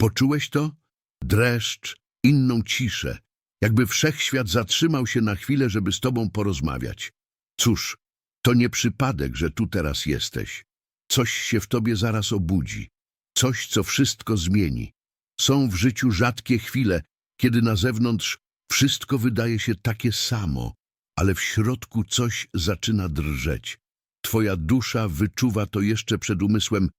Poczułeś to? Dreszcz, inną ciszę, jakby wszechświat zatrzymał się na chwilę, żeby z tobą porozmawiać. Cóż, to nie przypadek, że tu teraz jesteś. Coś się w tobie zaraz obudzi. Coś, co wszystko zmieni. Są w życiu rzadkie chwile, kiedy na zewnątrz wszystko wydaje się takie samo, ale w środku coś zaczyna drżeć. Twoja dusza wyczuwa to jeszcze przed umysłem.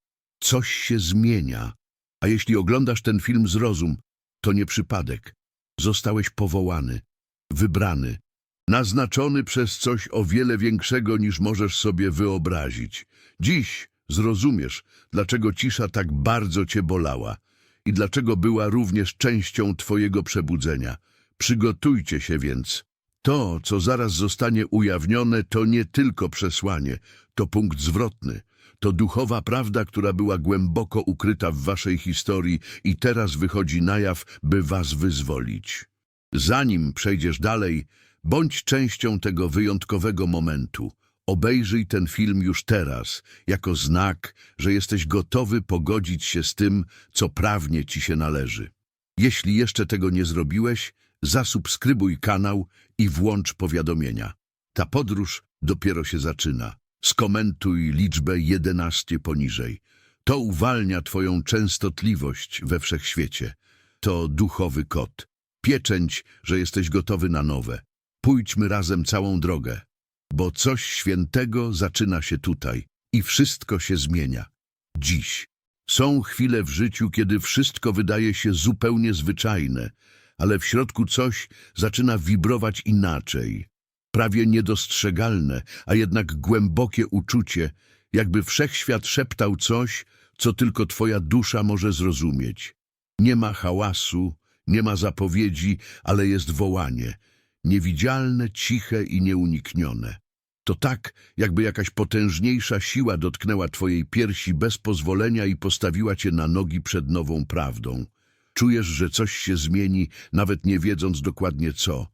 Coś się zmienia. A jeśli oglądasz ten film zrozum, to nie przypadek. Zostałeś powołany, wybrany, naznaczony przez coś o wiele większego niż możesz sobie wyobrazić. Dziś zrozumiesz, dlaczego cisza tak bardzo cię bolała i dlaczego była również częścią twojego przebudzenia. Przygotujcie się więc. To, co zaraz zostanie ujawnione, to nie tylko przesłanie, to punkt zwrotny. To duchowa prawda, która była głęboko ukryta w waszej historii i teraz wychodzi na jaw, by was wyzwolić. Zanim przejdziesz dalej, bądź częścią tego wyjątkowego momentu. Obejrzyj ten film już teraz, jako znak, że jesteś gotowy pogodzić się z tym, co prawnie ci się należy. Jeśli jeszcze tego nie zrobiłeś, zasubskrybuj kanał i włącz powiadomienia. Ta podróż dopiero się zaczyna. Skomentuj liczbę 11 poniżej. To uwalnia Twoją częstotliwość we wszechświecie. To duchowy kod. Pieczęć, że jesteś gotowy na nowe. Pójdźmy razem całą drogę, bo coś świętego zaczyna się tutaj i wszystko się zmienia. Dziś. Są chwile w życiu, kiedy wszystko wydaje się zupełnie zwyczajne, ale w środku coś zaczyna wibrować inaczej. Prawie niedostrzegalne, a jednak głębokie uczucie, jakby wszechświat szeptał coś, co tylko twoja dusza może zrozumieć. Nie ma hałasu, nie ma zapowiedzi, ale jest wołanie. Niewidzialne, ciche i nieuniknione. To tak, jakby jakaś potężniejsza siła dotknęła twojej piersi bez pozwolenia i postawiła cię na nogi przed nową prawdą. Czujesz, że coś się zmieni, nawet nie wiedząc dokładnie co.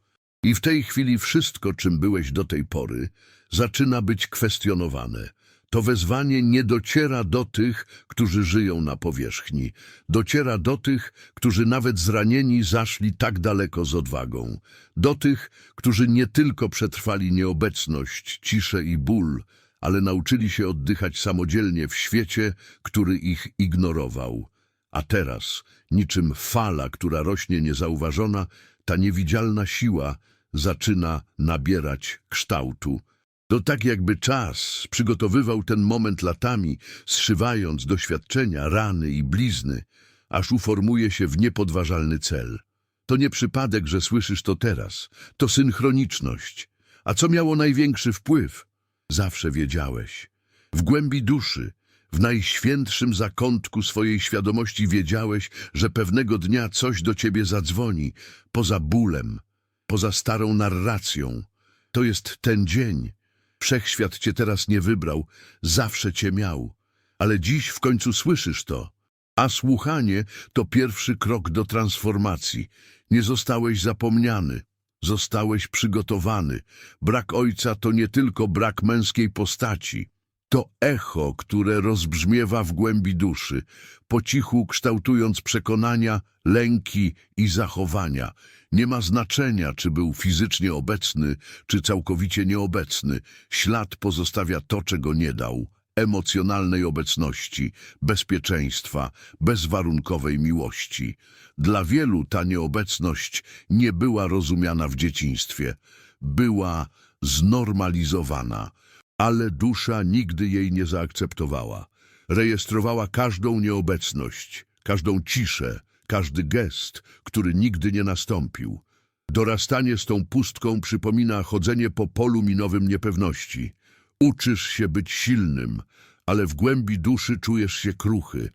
I w tej chwili wszystko, czym byłeś do tej pory, zaczyna być kwestionowane. To wezwanie nie dociera do tych, którzy żyją na powierzchni. Dociera do tych, którzy nawet zranieni zaszli tak daleko z odwagą. Do tych, którzy nie tylko przetrwali nieobecność, ciszę i ból, ale nauczyli się oddychać samodzielnie w świecie, który ich ignorował. A teraz, niczym fala, która rośnie niezauważona, ta niewidzialna siła zaczyna nabierać kształtu. To tak jakby czas przygotowywał ten moment latami, zszywając doświadczenia, rany i blizny, aż uformuje się w niepodważalny cel. To nie przypadek, że słyszysz to teraz. To synchroniczność. A co miało największy wpływ? Zawsze wiedziałeś. W głębi duszy, w najświętszym zakątku swojej świadomości wiedziałeś, że pewnego dnia coś do ciebie zadzwoni, poza bólem, poza starą narracją. To jest ten dzień. Wszechświat cię teraz nie wybrał, zawsze cię miał. Ale dziś w końcu słyszysz to. A słuchanie to pierwszy krok do transformacji. Nie zostałeś zapomniany. Zostałeś przygotowany. Brak ojca to nie tylko brak męskiej postaci. To echo, które rozbrzmiewa w głębi duszy, po cichu kształtując przekonania, lęki i zachowania. Nie ma znaczenia, czy był fizycznie obecny, czy całkowicie nieobecny. Ślad pozostawia to, czego nie dał. Emocjonalnej obecności, bezpieczeństwa, bezwarunkowej miłości. Dla wielu ta nieobecność nie była rozumiana w dzieciństwie. Była znormalizowana ale dusza nigdy jej nie zaakceptowała. Rejestrowała każdą nieobecność, każdą ciszę, każdy gest, który nigdy nie nastąpił. Dorastanie z tą pustką przypomina chodzenie po polu minowym niepewności. Uczysz się być silnym, ale w głębi duszy czujesz się kruchy.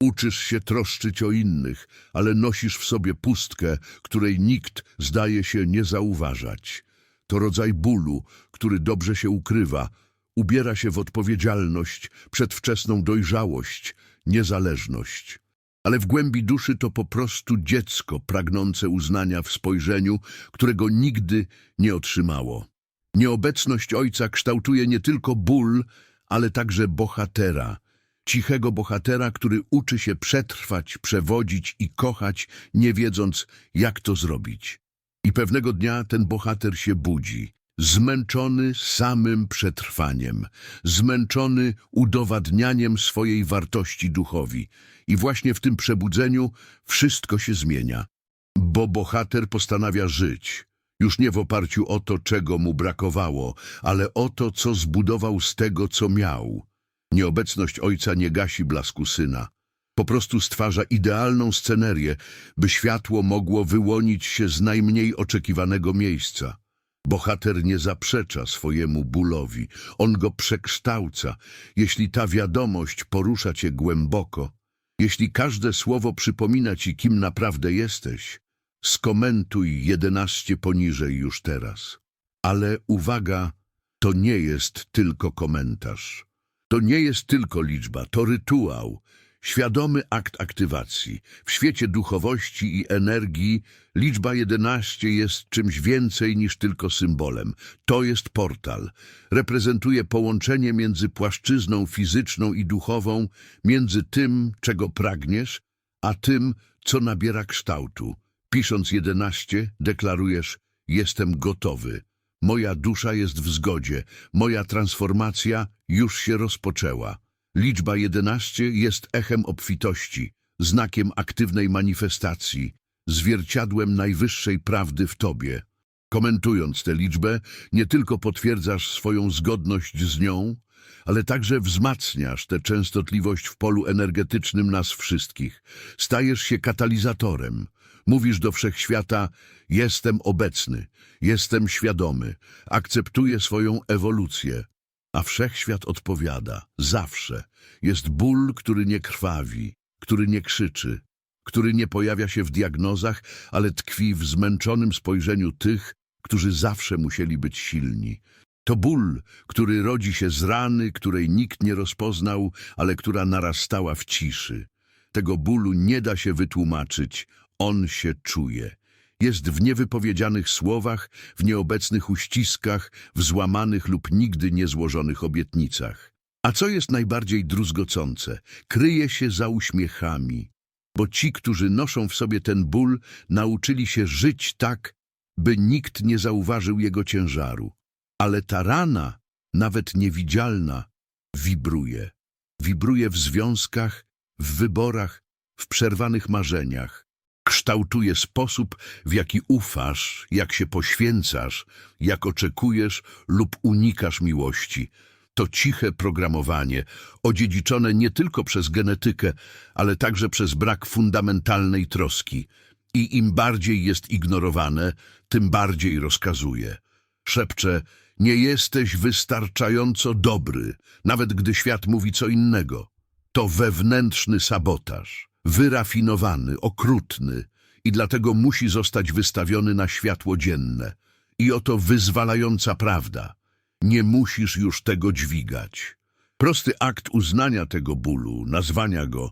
Uczysz się troszczyć o innych, ale nosisz w sobie pustkę, której nikt zdaje się nie zauważać. To rodzaj bólu, który dobrze się ukrywa, ubiera się w odpowiedzialność, przedwczesną dojrzałość, niezależność. Ale w głębi duszy to po prostu dziecko pragnące uznania w spojrzeniu, którego nigdy nie otrzymało. Nieobecność ojca kształtuje nie tylko ból, ale także bohatera. Cichego bohatera, który uczy się przetrwać, przewodzić i kochać, nie wiedząc, jak to zrobić. I pewnego dnia ten bohater się budzi, zmęczony samym przetrwaniem, zmęczony udowadnianiem swojej wartości duchowi. I właśnie w tym przebudzeniu wszystko się zmienia, bo bohater postanawia żyć, już nie w oparciu o to, czego mu brakowało, ale o to, co zbudował z tego, co miał. Nieobecność ojca nie gasi blasku syna. Po prostu stwarza idealną scenerię, by światło mogło wyłonić się z najmniej oczekiwanego miejsca. Bohater nie zaprzecza swojemu bólowi, on go przekształca. Jeśli ta wiadomość porusza cię głęboko, jeśli każde słowo przypomina ci, kim naprawdę jesteś, skomentuj jedenaście poniżej już teraz. Ale uwaga, to nie jest tylko komentarz. To nie jest tylko liczba, to rytuał, świadomy akt aktywacji. W świecie duchowości i energii liczba 11 jest czymś więcej niż tylko symbolem. To jest portal. Reprezentuje połączenie między płaszczyzną fizyczną i duchową, między tym, czego pragniesz, a tym, co nabiera kształtu. Pisząc 11, deklarujesz: Jestem gotowy. Moja dusza jest w zgodzie, moja transformacja już się rozpoczęła. Liczba 11 jest echem obfitości, znakiem aktywnej manifestacji, zwierciadłem najwyższej prawdy w tobie. Komentując tę liczbę, nie tylko potwierdzasz swoją zgodność z nią, ale także wzmacniasz tę częstotliwość w polu energetycznym nas wszystkich. Stajesz się katalizatorem. Mówisz do wszechświata, jestem obecny, jestem świadomy, akceptuję swoją ewolucję. A wszechświat odpowiada, zawsze. Jest ból, który nie krwawi, który nie krzyczy, który nie pojawia się w diagnozach, ale tkwi w zmęczonym spojrzeniu tych, którzy zawsze musieli być silni. To ból, który rodzi się z rany, której nikt nie rozpoznał, ale która narastała w ciszy. Tego bólu nie da się wytłumaczyć, on się czuje. Jest w niewypowiedzianych słowach, w nieobecnych uściskach, w złamanych lub nigdy niezłożonych obietnicach. A co jest najbardziej druzgocące? Kryje się za uśmiechami, bo ci, którzy noszą w sobie ten ból, nauczyli się żyć tak, by nikt nie zauważył jego ciężaru. Ale ta rana, nawet niewidzialna, wibruje. Wibruje w związkach, w wyborach, w przerwanych marzeniach. Kształtuje sposób, w jaki ufasz, jak się poświęcasz, jak oczekujesz lub unikasz miłości. To ciche programowanie, odziedziczone nie tylko przez genetykę, ale także przez brak fundamentalnej troski. I im bardziej jest ignorowane, tym bardziej rozkazuje. Szepcze, nie jesteś wystarczająco dobry, nawet gdy świat mówi co innego. To wewnętrzny sabotaż, wyrafinowany, okrutny i dlatego musi zostać wystawiony na światło dzienne. I oto wyzwalająca prawda. Nie musisz już tego dźwigać. Prosty akt uznania tego bólu, nazwania go,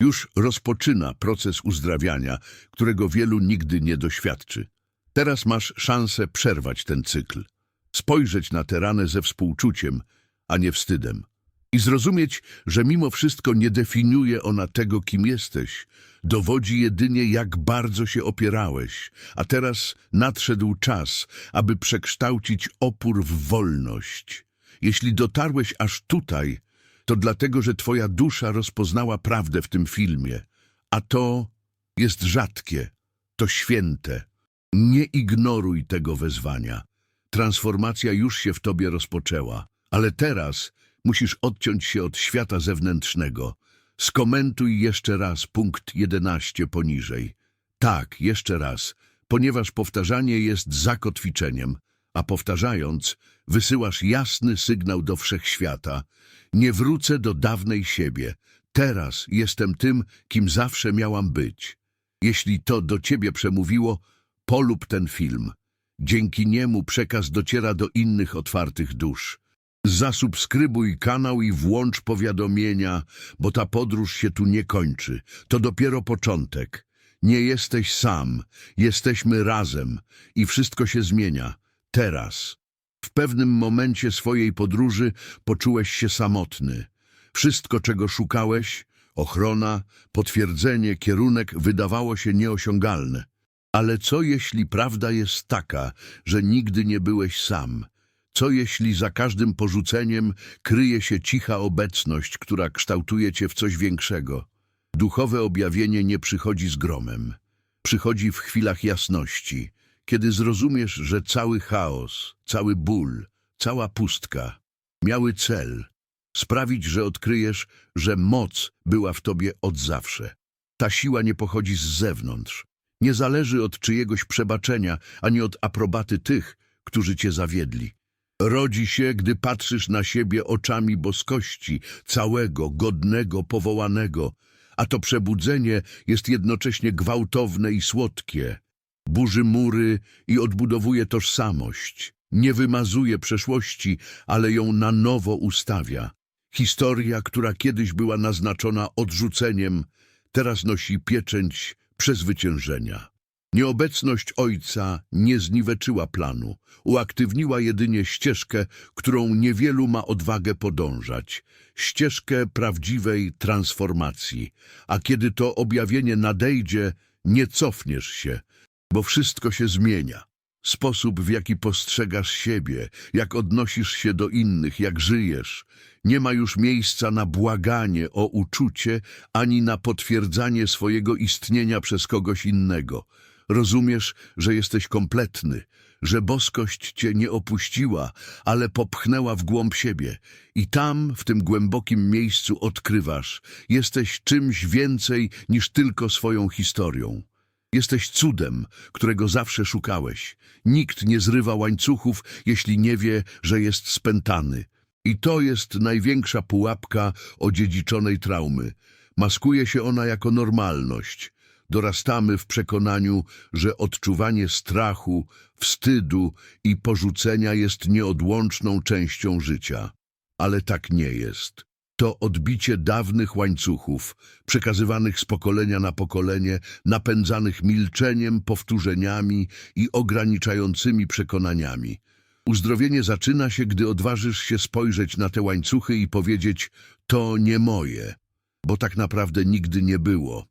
już rozpoczyna proces uzdrawiania, którego wielu nigdy nie doświadczy. Teraz masz szansę przerwać ten cykl, spojrzeć na tę ranę ze współczuciem, a nie wstydem. I zrozumieć, że mimo wszystko nie definiuje ona tego, kim jesteś. Dowodzi jedynie, jak bardzo się opierałeś. A teraz nadszedł czas, aby przekształcić opór w wolność. Jeśli dotarłeś aż tutaj, to dlatego, że twoja dusza rozpoznała prawdę w tym filmie. A to jest rzadkie, to święte. Nie ignoruj tego wezwania. Transformacja już się w tobie rozpoczęła, ale teraz musisz odciąć się od świata zewnętrznego. Skomentuj jeszcze raz punkt 11 poniżej. Tak, jeszcze raz, ponieważ powtarzanie jest zakotwiczeniem, a powtarzając, wysyłasz jasny sygnał do wszechświata. Nie wrócę do dawnej siebie. Teraz jestem tym, kim zawsze miałam być. Jeśli to do ciebie przemówiło, polub ten film. Dzięki niemu przekaz dociera do innych otwartych dusz. Zasubskrybuj kanał i włącz powiadomienia, bo ta podróż się tu nie kończy. To dopiero początek. Nie jesteś sam, jesteśmy razem i wszystko się zmienia. Teraz. W pewnym momencie swojej podróży poczułeś się samotny. Wszystko, czego szukałeś, ochrona, potwierdzenie, kierunek, wydawało się nieosiągalne. Ale co jeśli prawda jest taka, że nigdy nie byłeś sam? Co jeśli za każdym porzuceniem kryje się cicha obecność, która kształtuje cię w coś większego? Duchowe objawienie nie przychodzi z gromem. Przychodzi w chwilach jasności, kiedy zrozumiesz, że cały chaos, cały ból, cała pustka miały cel sprawić, że odkryjesz, że moc była w tobie od zawsze. Ta siła nie pochodzi z zewnątrz, nie zależy od czyjegoś przebaczenia, ani od aprobaty tych, którzy cię zawiedli. Rodzi się, gdy patrzysz na siebie oczami boskości, całego, godnego, powołanego, a to przebudzenie jest jednocześnie gwałtowne i słodkie. Burzy mury i odbudowuje tożsamość. Nie wymazuje przeszłości, ale ją na nowo ustawia. Historia, która kiedyś była naznaczona odrzuceniem, teraz nosi pieczęć przezwyciężenia. Nieobecność ojca nie zniweczyła planu, uaktywniła jedynie ścieżkę, którą niewielu ma odwagę podążać, ścieżkę prawdziwej transformacji. A kiedy to objawienie nadejdzie, nie cofniesz się, bo wszystko się zmienia. Sposób, w jaki postrzegasz siebie, jak odnosisz się do innych, jak żyjesz. Nie ma już miejsca na błaganie o uczucie, ani na potwierdzanie swojego istnienia przez kogoś innego. Rozumiesz, że jesteś kompletny, że boskość cię nie opuściła, ale popchnęła w głąb siebie. I tam, w tym głębokim miejscu odkrywasz, jesteś czymś więcej niż tylko swoją historią. Jesteś cudem, którego zawsze szukałeś. Nikt nie zrywa łańcuchów, jeśli nie wie, że jest spętany. I to jest największa pułapka odziedziczonej traumy. Maskuje się ona jako normalność. Dorastamy w przekonaniu, że odczuwanie strachu, wstydu i porzucenia jest nieodłączną częścią życia. Ale tak nie jest. To odbicie dawnych łańcuchów, przekazywanych z pokolenia na pokolenie, napędzanych milczeniem, powtórzeniami i ograniczającymi przekonaniami. Uzdrowienie zaczyna się, gdy odważysz się spojrzeć na te łańcuchy i powiedzieć: To nie moje, bo tak naprawdę nigdy nie było.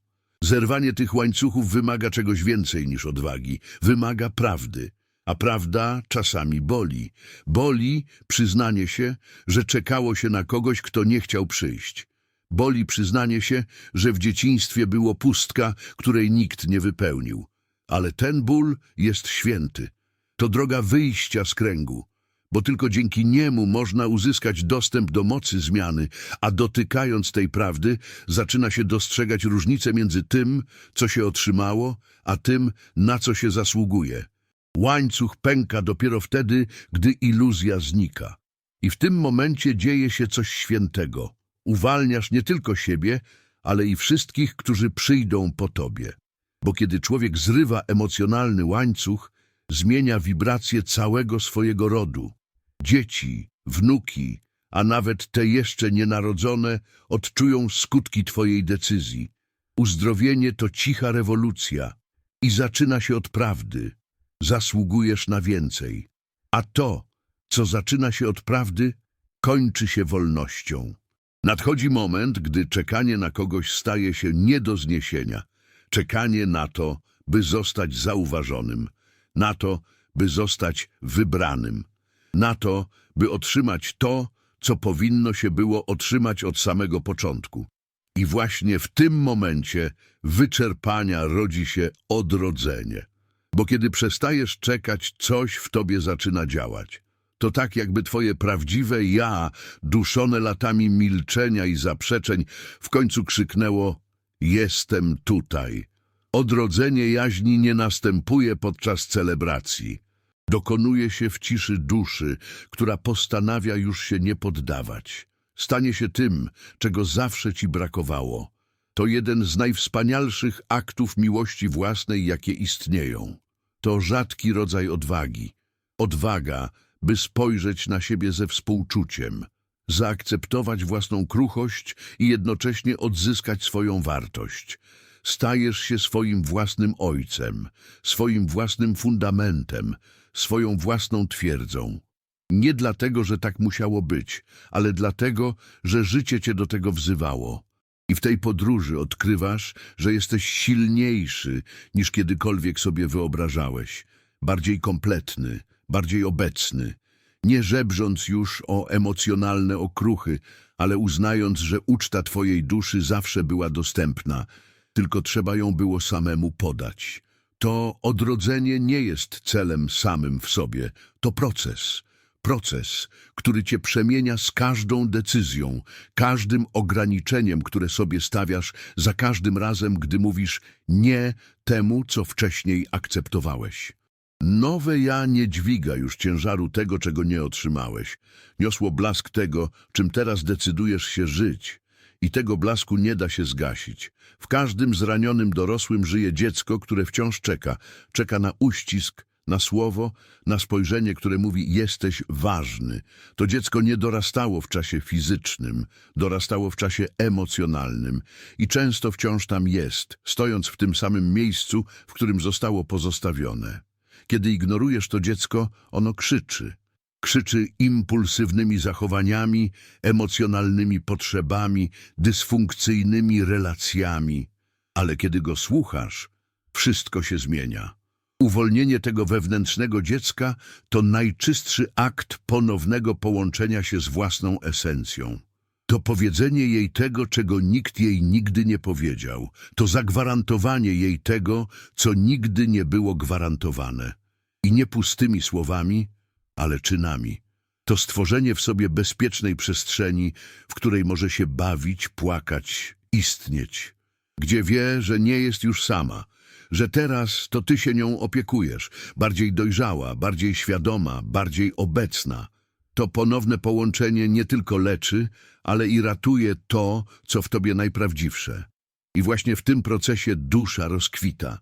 Zerwanie tych łańcuchów wymaga czegoś więcej niż odwagi, wymaga prawdy. A prawda czasami boli. Boli przyznanie się, że czekało się na kogoś, kto nie chciał przyjść. Boli przyznanie się, że w dzieciństwie było pustka, której nikt nie wypełnił. Ale ten ból jest święty. To droga wyjścia z kręgu, bo tylko dzięki niemu można uzyskać dostęp do mocy zmiany, a dotykając tej prawdy zaczyna się dostrzegać różnicę między tym, co się otrzymało, a tym, na co się zasługuje. Łańcuch pęka dopiero wtedy, gdy iluzja znika. I w tym momencie dzieje się coś świętego. Uwalniasz nie tylko siebie, ale i wszystkich, którzy przyjdą po tobie. Bo kiedy człowiek zrywa emocjonalny łańcuch, zmienia wibracje całego swojego rodu. Dzieci, wnuki, a nawet te jeszcze nienarodzone odczują skutki twojej decyzji. Uzdrowienie to cicha rewolucja i zaczyna się od prawdy. Zasługujesz na więcej. A to, co zaczyna się od prawdy, kończy się wolnością. Nadchodzi moment, gdy czekanie na kogoś staje się nie do zniesienia. Czekanie na to, by zostać zauważonym, na to, by zostać wybranym, na to, by otrzymać to, co powinno się było otrzymać od samego początku. I właśnie w tym momencie wyczerpania rodzi się odrodzenie. Bo kiedy przestajesz czekać, coś w tobie zaczyna działać. To tak, jakby twoje prawdziwe ja, duszone latami milczenia i zaprzeczeń, w końcu krzyknęło: Jestem tutaj. Odrodzenie jaźni nie następuje podczas celebracji. Dokonuje się w ciszy duszy, która postanawia już się nie poddawać. Stanie się tym, czego zawsze ci brakowało. To jeden z najwspanialszych aktów miłości własnej, jakie istnieją. To rzadki rodzaj odwagi. Odwaga, by spojrzeć na siebie ze współczuciem, zaakceptować własną kruchość i jednocześnie odzyskać swoją wartość. Stajesz się swoim własnym ojcem, swoim własnym fundamentem, swoją własną twierdzą. Nie dlatego, że tak musiało być, ale dlatego, że życie cię do tego wzywało. I w tej podróży odkrywasz, że jesteś silniejszy niż kiedykolwiek sobie wyobrażałeś, bardziej kompletny, bardziej obecny, nie żebrząc już o emocjonalne okruchy, ale uznając, że uczta twojej duszy zawsze była dostępna, tylko trzeba ją było samemu podać. To odrodzenie nie jest celem samym w sobie, to proces. Proces, który cię przemienia z każdą decyzją, każdym ograniczeniem, które sobie stawiasz, za każdym razem, gdy mówisz nie temu, co wcześniej akceptowałeś. Nowe ja nie dźwiga już ciężaru tego, czego nie otrzymałeś. Niosło blask tego, czym teraz decydujesz się żyć. I tego blasku nie da się zgasić. W każdym zranionym dorosłym żyje dziecko, które wciąż czeka. Czeka na uścisk, na słowo, na spojrzenie, które mówi jesteś ważny. To dziecko nie dorastało w czasie fizycznym, dorastało w czasie emocjonalnym i często wciąż tam jest, stojąc w tym samym miejscu, w którym zostało pozostawione. Kiedy ignorujesz to dziecko, ono krzyczy. Krzyczy impulsywnymi zachowaniami, emocjonalnymi potrzebami, dysfunkcyjnymi relacjami. Ale kiedy go słuchasz, wszystko się zmienia. Uwolnienie tego wewnętrznego dziecka to najczystszy akt ponownego połączenia się z własną esencją. To powiedzenie jej tego, czego nikt jej nigdy nie powiedział. To zagwarantowanie jej tego, co nigdy nie było gwarantowane. I nie pustymi słowami, ale czynami. To stworzenie w sobie bezpiecznej przestrzeni, w której może się bawić, płakać, istnieć. Gdzie wie, że nie jest już sama, że teraz to ty się nią opiekujesz, bardziej dojrzała, bardziej świadoma, bardziej obecna. To ponowne połączenie nie tylko leczy, ale i ratuje to, co w tobie najprawdziwsze. I właśnie w tym procesie dusza rozkwita,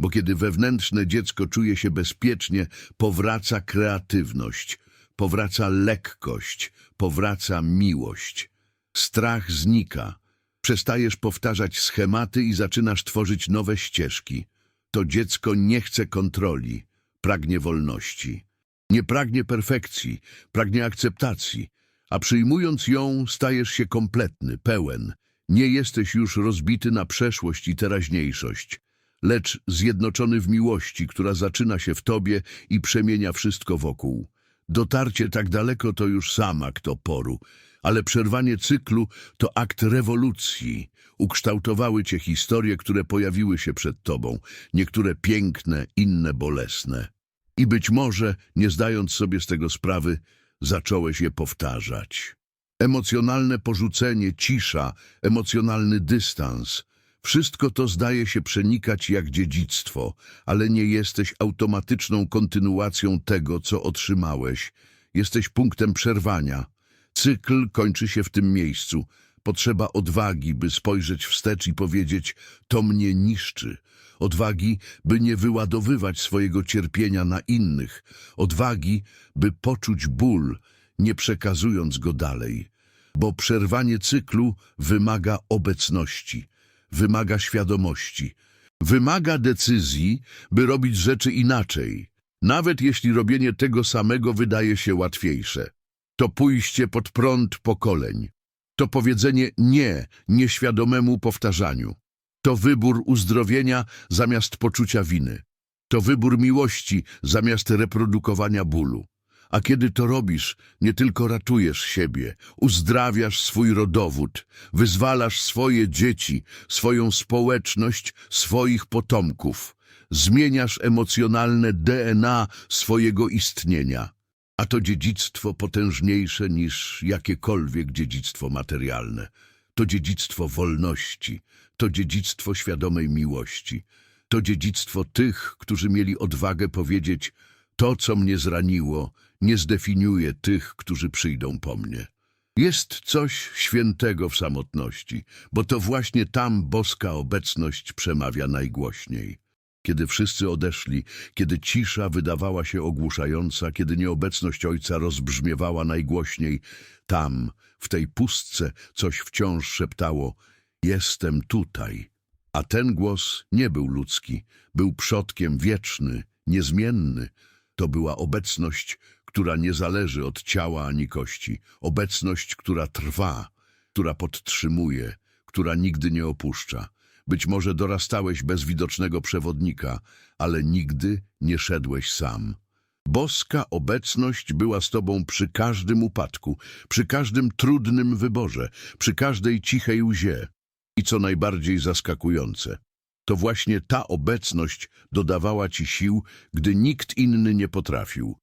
bo kiedy wewnętrzne dziecko czuje się bezpiecznie, powraca kreatywność, powraca lekkość, powraca miłość. Strach znika, przestajesz powtarzać schematy i zaczynasz tworzyć nowe ścieżki. To dziecko nie chce kontroli, pragnie wolności. Nie pragnie perfekcji, pragnie akceptacji, a przyjmując ją stajesz się kompletny, pełen. Nie jesteś już rozbity na przeszłość i teraźniejszość, lecz zjednoczony w miłości, która zaczyna się w tobie i przemienia wszystko wokół. Dotarcie tak daleko to już sam akt oporu, ale przerwanie cyklu to akt rewolucji. Ukształtowały cię historie, które pojawiły się przed tobą, niektóre piękne, inne bolesne. I być może, nie zdając sobie z tego sprawy, zacząłeś je powtarzać. Emocjonalne porzucenie, cisza, emocjonalny dystans. Wszystko to zdaje się przenikać jak dziedzictwo, ale nie jesteś automatyczną kontynuacją tego, co otrzymałeś. Jesteś punktem przerwania. Cykl kończy się w tym miejscu. Potrzeba odwagi, by spojrzeć wstecz i powiedzieć, to mnie niszczy. Odwagi, by nie wyładowywać swojego cierpienia na innych. Odwagi, by poczuć ból, nie przekazując go dalej. Bo przerwanie cyklu wymaga obecności, wymaga świadomości, wymaga decyzji, by robić rzeczy inaczej, nawet jeśli robienie tego samego wydaje się łatwiejsze. To pójście pod prąd pokoleń. To powiedzenie nie nieświadomemu powtarzaniu. To wybór uzdrowienia zamiast poczucia winy. To wybór miłości zamiast reprodukowania bólu. A kiedy to robisz, nie tylko ratujesz siebie, uzdrawiasz swój rodowód, wyzwalasz swoje dzieci, swoją społeczność, swoich potomków. Zmieniasz emocjonalne DNA swojego istnienia. A to dziedzictwo potężniejsze niż jakiekolwiek dziedzictwo materialne. To dziedzictwo wolności, to dziedzictwo świadomej miłości. To dziedzictwo tych, którzy mieli odwagę powiedzieć to, co mnie zraniło, nie zdefiniuje tych, którzy przyjdą po mnie. Jest coś świętego w samotności, bo to właśnie tam boska obecność przemawia najgłośniej. Kiedy wszyscy odeszli, kiedy cisza wydawała się ogłuszająca, kiedy nieobecność ojca rozbrzmiewała najgłośniej, tam, w tej pustce, coś wciąż szeptało Jestem tutaj. A ten głos nie był ludzki, był przodkiem wieczny, niezmienny. To była obecność, która nie zależy od ciała ani kości, obecność, która trwa, która podtrzymuje, która nigdy nie opuszcza. Być może dorastałeś bez widocznego przewodnika, ale nigdy nie szedłeś sam. Boska obecność była z tobą przy każdym upadku, przy każdym trudnym wyborze, przy każdej cichej łzie. I co najbardziej zaskakujące, to właśnie ta obecność dodawała ci sił, gdy nikt inny nie potrafił.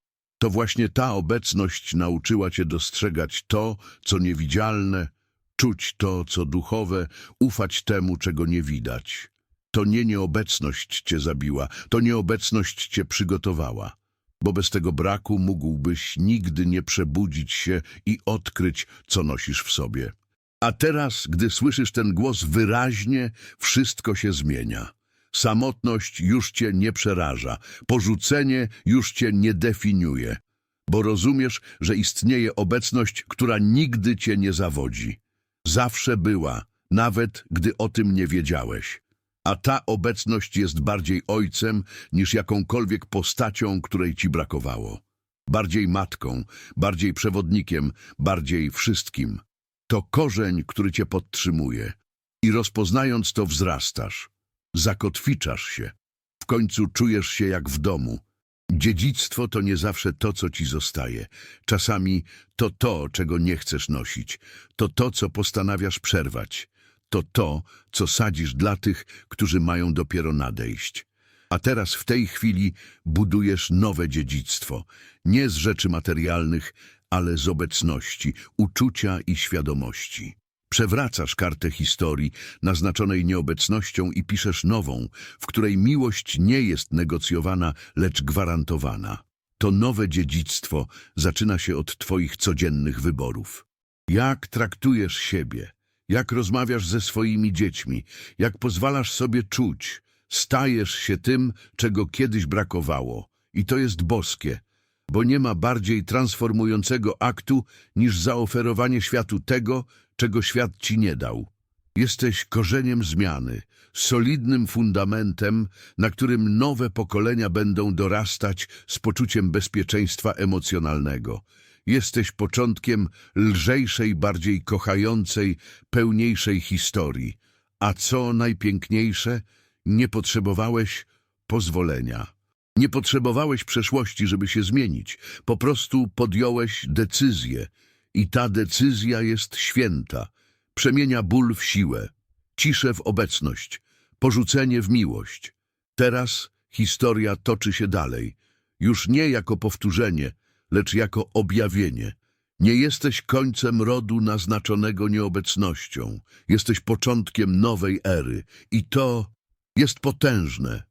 To właśnie ta obecność nauczyła cię dostrzegać to, co niewidzialne, czuć to, co duchowe, ufać temu, czego nie widać. To nie nieobecność cię zabiła, to nieobecność cię przygotowała, bo bez tego braku mógłbyś nigdy nie przebudzić się i odkryć, co nosisz w sobie. A teraz, gdy słyszysz ten głos wyraźnie, wszystko się zmienia. Samotność już cię nie przeraża, porzucenie już cię nie definiuje, bo rozumiesz, że istnieje obecność, która nigdy cię nie zawodzi. Zawsze była, nawet gdy o tym nie wiedziałeś. A ta obecność jest bardziej ojcem niż jakąkolwiek postacią, której ci brakowało. Bardziej matką, bardziej przewodnikiem, bardziej wszystkim. To korzeń, który cię podtrzymuje. I rozpoznając to wzrastasz. Zakotwiczasz się. W końcu czujesz się jak w domu. Dziedzictwo to nie zawsze to, co ci zostaje. Czasami to to, czego nie chcesz nosić. To to, co postanawiasz przerwać. To to, co sadzisz dla tych, którzy mają dopiero nadejść. A teraz w tej chwili budujesz nowe dziedzictwo. Nie z rzeczy materialnych, ale z obecności, uczucia i świadomości. Przewracasz kartę historii naznaczonej nieobecnością i piszesz nową, w której miłość nie jest negocjowana, lecz gwarantowana. To nowe dziedzictwo zaczyna się od twoich codziennych wyborów. Jak traktujesz siebie? Jak rozmawiasz ze swoimi dziećmi? Jak pozwalasz sobie czuć? Stajesz się tym, czego kiedyś brakowało. I to jest boskie, bo nie ma bardziej transformującego aktu niż zaoferowanie światu tego, czego świat ci nie dał. Jesteś korzeniem zmiany, solidnym fundamentem, na którym nowe pokolenia będą dorastać z poczuciem bezpieczeństwa emocjonalnego. Jesteś początkiem lżejszej, bardziej kochającej, pełniejszej historii. A co najpiękniejsze, nie potrzebowałeś pozwolenia. Nie potrzebowałeś przeszłości, żeby się zmienić. Po prostu podjąłeś decyzję. I ta decyzja jest święta. Przemienia ból w siłę, ciszę w obecność, porzucenie w miłość. Teraz historia toczy się dalej. Już nie jako powtórzenie, lecz jako objawienie. Nie jesteś końcem rodu naznaczonego nieobecnością. Jesteś początkiem nowej ery. I to jest potężne.